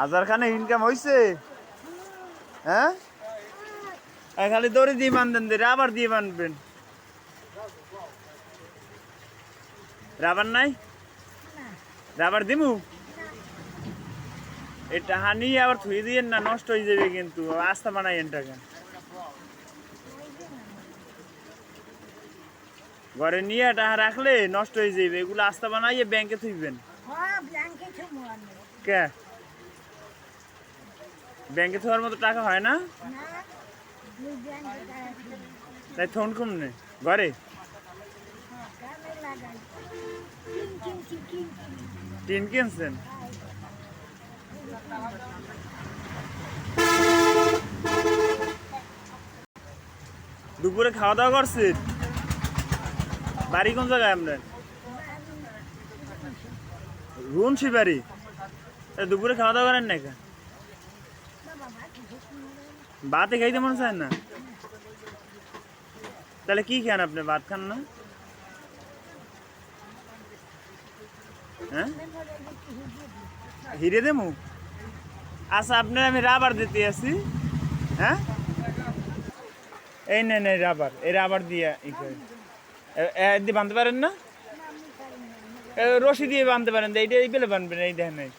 হাজার খানে ইনকাম হয়েছে হ্যাঁ খালি দড়ি দিয়ে বান্ধেন দিয়ে রাবার দিয়ে বানবেন রাবার নাই? রাবার দিমু? এটা হানি আবার থুই দিয়ে না নষ্ট হয়ে যাবে কিন্তু। আস্তা বানাই টাকা। ঘরে নিয়ে টাকা রাখলে নষ্ট হয়ে যাবে। এগুলো আস্তা বানাইয়ে ব্যাংকে থুইবেন। হ্যাঁ কে? ব্যাংকে থাকার মতো টাকা হয় না? তাই থোন কম নে। ঘরে? টিন কিনছেন? দুপুরে খাওয়া দাওয়া করছেন? বাড়ি কোন জায়গায় আপনার? রুনসি বাড়ি দুপুরে খাওয়া দাওয়া করেন না ভাতে খাইতে মনে চায় না? তাহলে কি খান আপনি? ভাত খান না? হ্যাঁ? হিরে দেমু আচ্ছা আপনার আমি রাবার দিতে আছি হ্যাঁ? এই নেন, এই রাবার। এই রাবার দিয়ে ই করে দিয়ে বাঁধতে পারেন না? রশি দিয়ে বাঁধতে পারেন। এইটা এই বেলে বানবেন, এই দেখেন এই।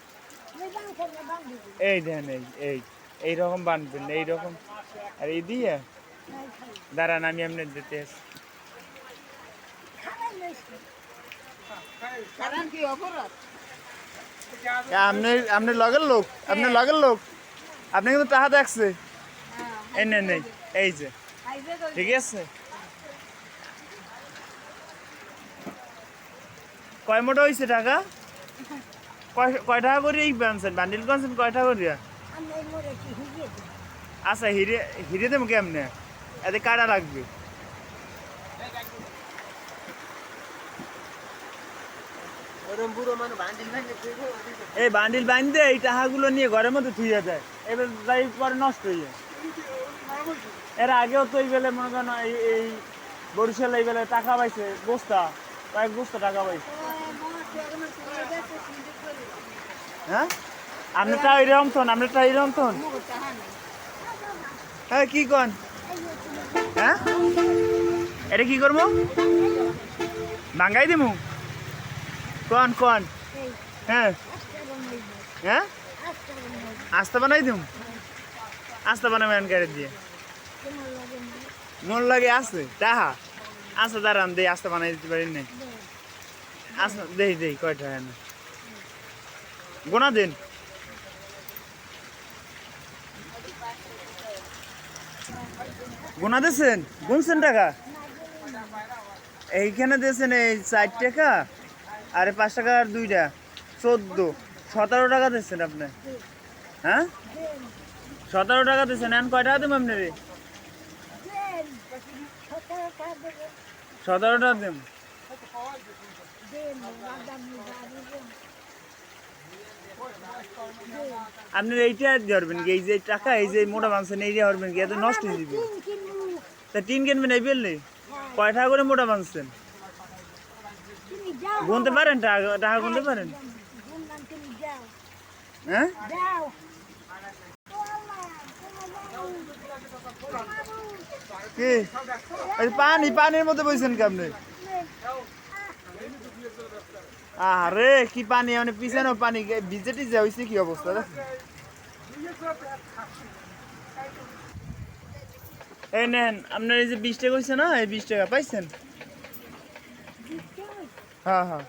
দেখেন এই এই। এই রকম বানবেন এই রকম আর এই দিয়ে? দাঁড়ান আমি এমনি দিতে আছি আপনি আপনি লগের লোক আপনি লগের লোক। আপনি কিন্তু টাকা দেখছে। এই নেন নেই এই যে। ঠিক আছে? কয় মোটা হয়েছে টাকা? কয় কয় টাকা করে এই বানছেন? বান্ডিল বানছেন কয় টাকা করিয়া? আচ্ছা হিরে হিরে দেবো কেমনে? এতে কাটা লাগবে এই বান্ডিল বাঁধতে এই টাকাগুলো নিয়ে ঘরের মধ্যে থুইয়া যায় এবার যাই পরে নষ্ট হয়ে যায়। এর আগেও তো এই বেলে মনে করেন এই এই বরিশাল এই বেলে টাকা পাইছে, বস্তা, কয়েক বস্তা টাকা পাইছে। হ্যাঁ? থন থন। হ্যাঁ কি কন? হ্যাঁ? এটা কি করব ভাঙ্গাই দিমু? কন কন? হ্যাঁ আস্তা বানাই দিম? আস্তা বানাবেন গাড়ি দিয়ে। মন লাগে আছে, তাহা। আচ্ছা দাঁড়ান দেই আস্তা বানাই দিতে পারি না আচ্ছা দেই দেই, কয়টা গোনা দিন। গোনা দিয়েছেন? গুনছেন টাকা? এইখানে দিয়েছেন এই চার টাকা আর পাঁচ টাকা আর দুইটা। চোদ্দ। সতেরো টাকা দিচ্ছেন আপনি। হ্যাঁ? সতেরো টাকা দিচ্ছেন এখন কয় টাকা দেবো আপনি রে সতেরো টাকা দেব আপনি এইটা ধরবেন কি? এই যে টাকা, এই যে মোটা মাংসেন এইটা ধরবেন কি? এত নষ্ট হয়ে যাবে। তা টিন কিনবেন এই বেললে কয় টাকা করে মোটা মাংসেন গুনতে পারেন? টাকা টাকা গুনতে পারেন? হ্যাঁ? কি? পানি পানির মধ্যে বইছেন কি আপনি আরে কি পানি? মানে পিছনে পানি, ভিজে টিজে হয়েছে কি অবস্থা? এই নেন, আপনার এই যে বিশ টাকা হয়েছে না, এই বিশ টাকা, পাইছেন হ্যাঁ হ্যাঁ।